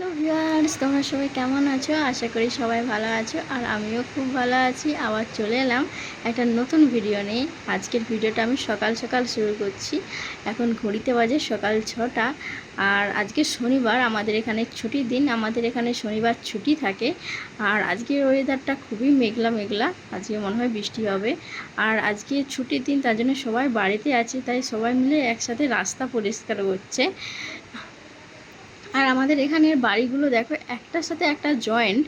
Hello viewers, তোমরা সবাই কেমন আছো? আশা করি সবাই ভালো আছো। আর আমিও খুব ভালো আছি। আবার চলে এলাম একটা নতুন ভিডিও নিয়ে। আজকের ভিডিওটা আমি সকাল সকাল শুরু করছি। এখন ঘড়িতে বাজে সকাল ছটা। আর আজকে শনিবার, আমাদের এখানে ছুটির দিন। আমাদের এখানে শনিবার ছুটি থাকে। আর আজকের ওয়েদারটা খুবই মেঘলা মেঘলা। আজকে মনে হয় বৃষ্টি হবে। আর আজকে ছুটির দিন, তার জন্য সবাই বাড়িতে আছে। তাই সবাই মিলে একসাথে রাস্তা পরিষ্কার করছে। আর আমাদের এখানের বাড়িগুলো দেখো একটার সাথে একটা জয়েন্ট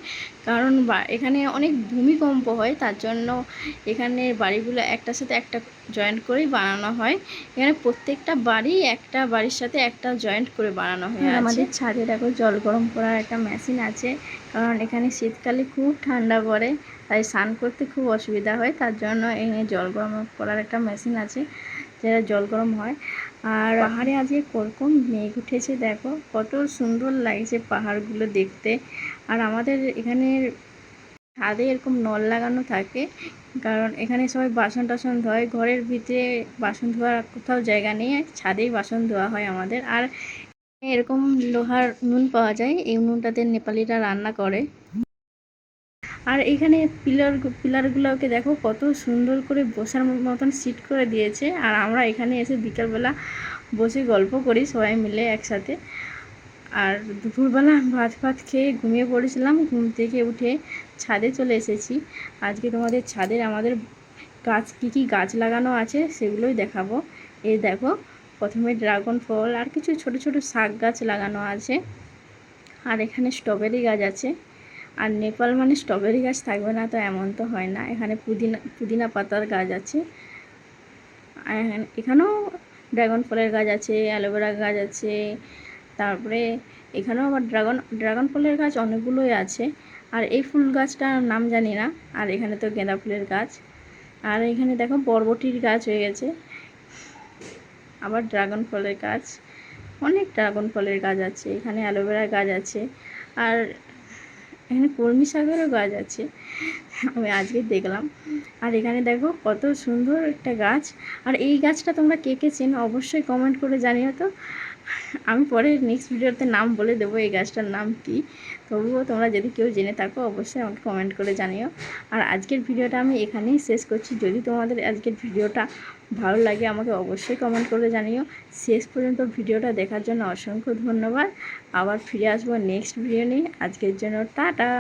কারণ এখানে অনেক ভূমিকম্প হয় তার জন্য এখানের বাড়িগুলো একটার সাথে একটা জয়েন্ট করেই বানানো হয়। এখানে প্রত্যেকটা বাড়ি একটা বাড়ির সাথে একটা জয়েন্ট করে বানানো হয় আমাদের ছাদে দেখো জল গরম করার একটা মেশিন আছে কারণ এখানে শীতকালে খুব ঠান্ডা পড়ে তাই স্নান করতে খুব অসুবিধা হয় তার জন্য এখানে জল গরম করার একটা মেশিন আছে। যেটা জল গরম হয়। আর পাহাড়ে আজকে কোরকম মেঘ উঠেছে দেখো? কত সুন্দর লাগছে পাহাড়গুলো দেখতে। আর আমাদের এখানের ছাদে এরকম নল লাগানো থাকে। কারণ এখানে সবাই বাসন টাসন ধোয়। ঘরের ভিতরে বাসন ধোয়ার কোথাও জায়গা নেই। ছাদেই বাসন ধোয়া হয় আমাদের। আর এরকম লোহার নুন পাওয়া যায়। এই নুনটাতে নেপালিরা রান্না করে। আর এখানে পিলার পিলারগুলোকে দেখো কত সুন্দর করে বসার মতন সিট করে দিয়েছে। আর আমরা এখানে এসে বিকালবেলা বসে গল্প করি সবাই মিলে একসাথে। আর দুপুরবেলা ভাত ফাত খেয়ে ঘুমিয়ে পড়েছিলাম। ঘুম থেকে উঠে ছাদে চলে এসেছি। আজকে তোমাদের ছাদের আমাদের গাছ কী কী গাছ লাগানো আছে সেগুলোই দেখাবো। এই দেখো, প্রথমে ড্রাগন ফল আর কিছু ছোট ছোট শাক গাছ লাগানো আছে। আর এখানে স্ট্রবেরি গাছ আছে। আর নেপাল মানে স্ট্রবেরি গাছ থাকবে না তো এমন তো হয় না। এখানে পুদিনা পুদিনা পাতার গাছ আছে। এখানেও ড্রাগন ফলের গাছ আছে, অ্যালোভেরা গাছ আছে। তারপরে এখানেও আবার ড্রাগন ড্রাগন ফলের গাছ অনেকগুলোই আছে। আর এই ফুল গাছটার নাম জানি না। আর এখানে তো গাঁদা ফুলের গাছ। আর এখানে দেখো বরবটির গাছ হয়ে গেছে। আবার ড্রাগন ফলের গাছ। অনেক ড্রাগন ফলের গাছ আছে। এখানে অ্যালোভেরা গাছ আছে। আর এখানে কর্মী শাকেরও গাছ আছে। আমি আজকে দেখলাম। আর এখানে দেখো কত সুন্দর একটা গাছ। আর এই গাছটা তোমরা কে কে চেনো অবশ্যই কমেন্ট করে জানিও তো। আমি পরে নেক্সট ভিডিওতে নাম বলে দেবো এই গাছটার নাম কি। তবুও তোমরা যদি কেউ জেনে থাকো, অবশ্যই আমাকে কমেন্ট করে জানিও। আর আজকের ভিডিওটা আমি এখানেই শেষ করছি। যদি তোমাদের আজকের ভিডিওটা ভালো লাগে, আমাকে অবশ্যই কমেন্ট করে জানিও। শেষ পর্যন্ত ভিডিওটা দেখার জন্য অসংখ্য ধন্যবাদ। আবার ফিরে আসব নেক্সট ভিডিও নিয়ে। আজকের জন্য টাটা!